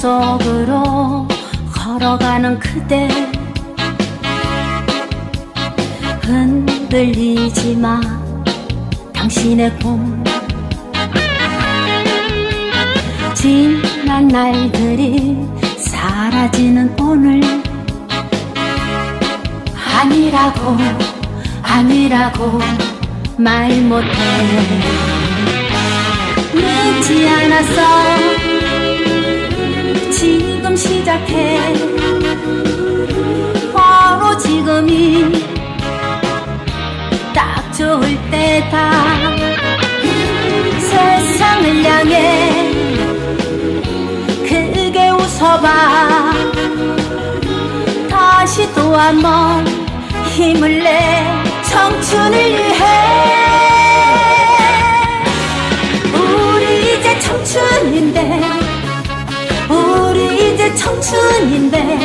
속으로 걸어가는 그대. 흔들리지 마 당신의 꿈. 지난 날들이 사라지는 오늘. 아니라고 아니라고 말 못해. 늦지 않았어 지금 시작해. 바로 지금이 딱 좋을 때다. 세상을 향해 크게 웃어봐. 다시 또 한 번 힘을 내 청춘을 청춘인데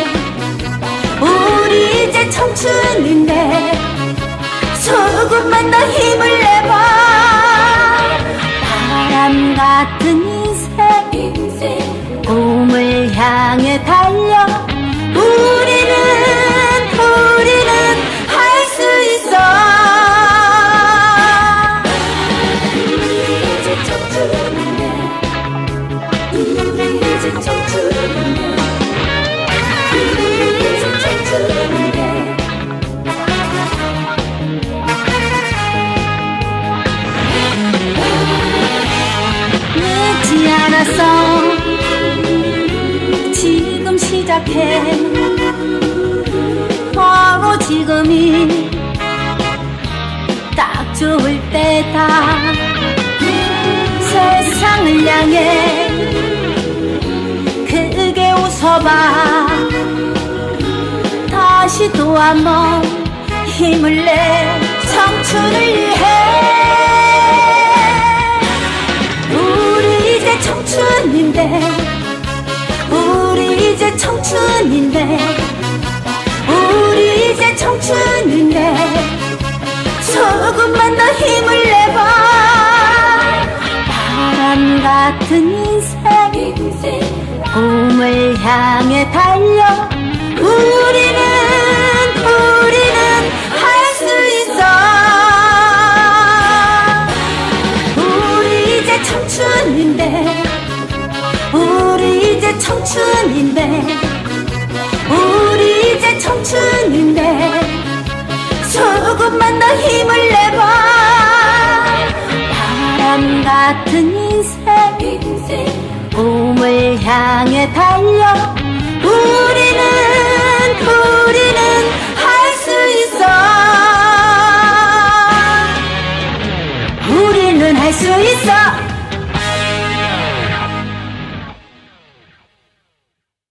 우리 이제 청춘인데 조금만 더 힘을 내봐. 바람 같은 인생 꿈을 향해 달 않았어 지금 시작해. 바로 지금이 딱 좋을 때다. 세상을 향해 크게 웃어봐. 다시 또 한번 힘을 내 청춘인데 우리 이제 청춘인데 조금만 더 힘을 내봐. 바람 같은 인생 꿈을 향해 달려. 우리는 우리는 할 수 있어. 우리 이제 청춘인데 청춘인데 우리 이제 청춘인데 조금만 더 힘을 내봐. 바람 같은 인생 꿈을 향해 달려. 우리는 우리는 할 수 있어. 우리는 할 수 있어.